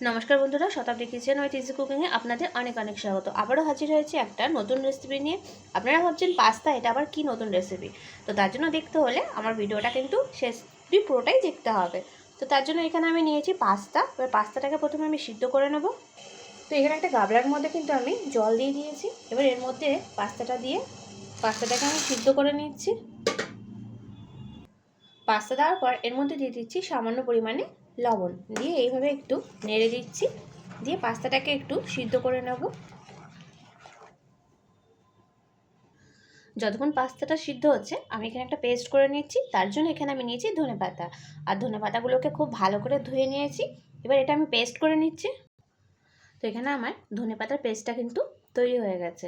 নমস্কার বন্ধুরা, শতাব্দী kitchen white easy কুকিংয়ে আপনাদের অনেক অনেক স্বাগত। আবারও হাজির হয়েছে একটা নতুন রেসিপি নিয়ে। আপনারা ভাবছেন, পাস্তা, এটা আবার কি নতুন রেসিপি তো তার জন্য দেখতে হলে আমার ভিডিওটা কিন্তু শেষ পুরোটাই দেখতে হবে। তো তার জন্য এখানে আমি নিয়েছি পাস্তা। এবার পাস্তাটাকে প্রথমে আমি সিদ্ধ করে নেব। তো এখানে একটা গাবলার মধ্যে কিন্তু আমি জল দিয়ে দিয়েছি। এবার এর মধ্যে পাস্তাটা দিয়ে, পাস্তাটাকে আমি সিদ্ধ করে নিচ্ছি। পাস্তা দেওয়ার পর এর মধ্যে দিয়ে দিচ্ছি সামান্য পরিমাণে লবণ। দিয়ে এইভাবে একটু নেড়ে দিচ্ছি। দিয়ে পাস্তাটাকে একটু সিদ্ধ করে নেব। যতক্ষণ পাস্তাটা সিদ্ধ হচ্ছে, আমি এখানে একটা পেস্ট করে নিচ্ছি। তার জন্য এখানে আমি নিয়েছি ধনে পাতা। আর ধনে পাতাগুলোকে খুব ভালো করে ধুয়ে নিয়েছি। এবার এটা আমি পেস্ট করে নিচ্ছি। তো এখানে আমার ধনে পাতার পেস্টটা কিন্তু তৈরি হয়ে গেছে।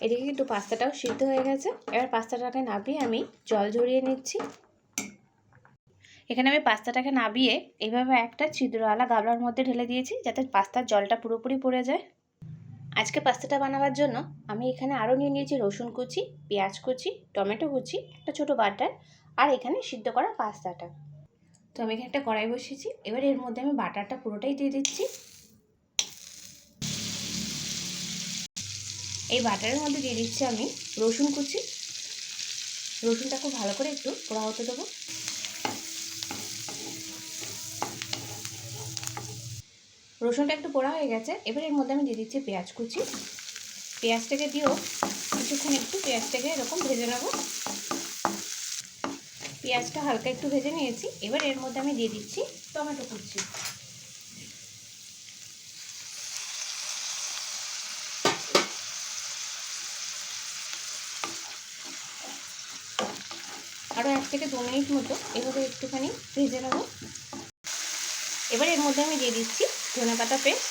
এদিকে কিন্তু পাস্তাটাও সিদ্ধ হয়ে গেছে। এবার পাস্তাটাকে নামিয়ে আমি জল ঝরিয়ে নিচ্ছি। এখানে আমি পাস্তাটাকে নাবিয়ে এইভাবে একটা ছিদ্রওয়ালা গাবলার মধ্যে ঢেলে দিয়েছি যাতে পাস্তার জলটা পুরোপুরি পড়ে যায়। আজকে পাস্তাটা বানাবার জন্য আমি এখানে আরও নিয়ে নিয়েছি রসুন কুচি, পেঁয়াজ কুচি, টমেটো কুচি, একটা ছোটো বাটার আর এখানে সিদ্ধ করা পাস্তাটা। তো আমি এখানে একটা কড়াই বসিয়েছি, এবার এর মধ্যে আমি বাটারটা পুরোটাই দিয়ে দিচ্ছি। এই বাটারের মধ্যে দিয়ে দিচ্ছি আমি রসুন কুচি। রসুনটা খুব ভালো করে একটু পোড়া হতে দেবো। রসুনটা একটু পোড়া হয়ে গেছে। এবার এর মধ্যে আমি দিয়ে দিচ্ছি পেঁয়াজ কুচি। পেঁয়াজটাকে দিয়েও কিছুক্ষণ একটু পেঁয়াজটাকে এরকম ভেজে নেব। পেঁয়াজটা হালকা একটু ভেজে নিয়েছি। এবার এর মধ্যে আমি দিয়ে দিচ্ছি টমেটো কুচি। আরও এক থেকে দু মিনিট মতো এভাবে একটুখানি ভেজে নেব। এবার এর মধ্যে আমি দিয়ে দিচ্ছি ধনে পাতা পেস্ট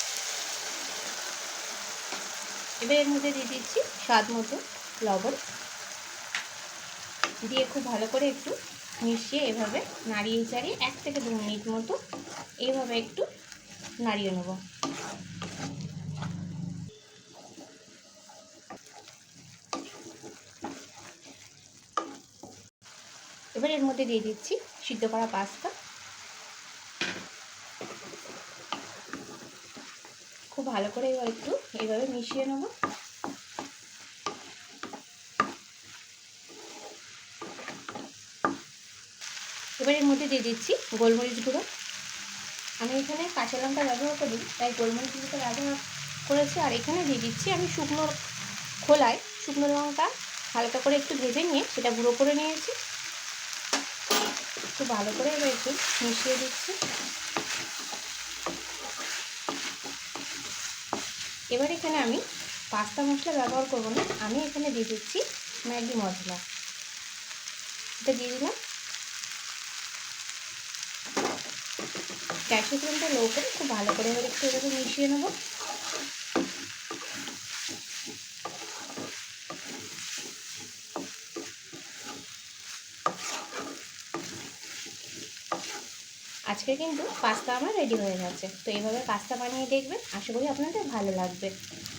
এবার এর মধ্যে দিয়ে দিচ্ছি স্বাদ মতো লবণ। দিয়ে খুব ভালো করে একটু মিশিয়ে এভাবে নাড়িয়ে চাড়িয়ে এক থেকে দু মিনিট মতো এইভাবে একটু নাড়িয়ে নেব। এবার এর মধ্যে দিয়ে দিচ্ছি সিদ্ধ করা পাস্তা। খুব ভালো করে এবার একটু এইভাবে মিশিয়ে নেব। এবার এর মধ্যে দিয়ে দিচ্ছি গোলমরিচ গুঁড়ো। আমি এখানে কাঁচা লঙ্কা ব্যবহার করি তাই গোলমরিচ গুঁড়োটা ব্যবহার করেছি। আর এখানে দিয়ে দিচ্ছি আমি শুকনো খোলায় শুকনো লঙ্কা হালকা করে একটু ভেজে নিয়ে সেটা গুঁড়ো করে নিয়েছি। একটু ভালো করে এবার একটু মিশিয়ে দিচ্ছি। এবার এখানে আমি পাস্তা মশলা ব্যবহার করব না, আমি এখানে দিয়ে দিচ্ছি ম্যাগি মশলা। এটা দিয়ে দিলাম। গ্যাসের ফ্লেমটা লো করে খুব ভালো করে এবার একটু এভাবে মিশিয়ে নেব। আজকে কিন্তু পাস্তা আমার রেডি হয়ে গেছে। তো এইভাবে পাস্তা বানিয়ে দেখবেন, আশা করি আপনাদের ভালো লাগবে।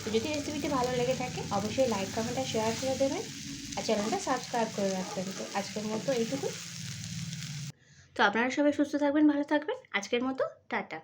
তো যদি রেসিপিটি ভালো লেগে থাকে, অবশ্যই লাইক কমেন্ট আর শেয়ার করে দেবেন। আর চ্যানেলটা সাবস্ক্রাইব করে রাখবেন। তো আজকের মতো এইটুকু তো আপনারা সবাই সুস্থ থাকবেন, ভালো থাকবেন। আজকের মতো, টাটা।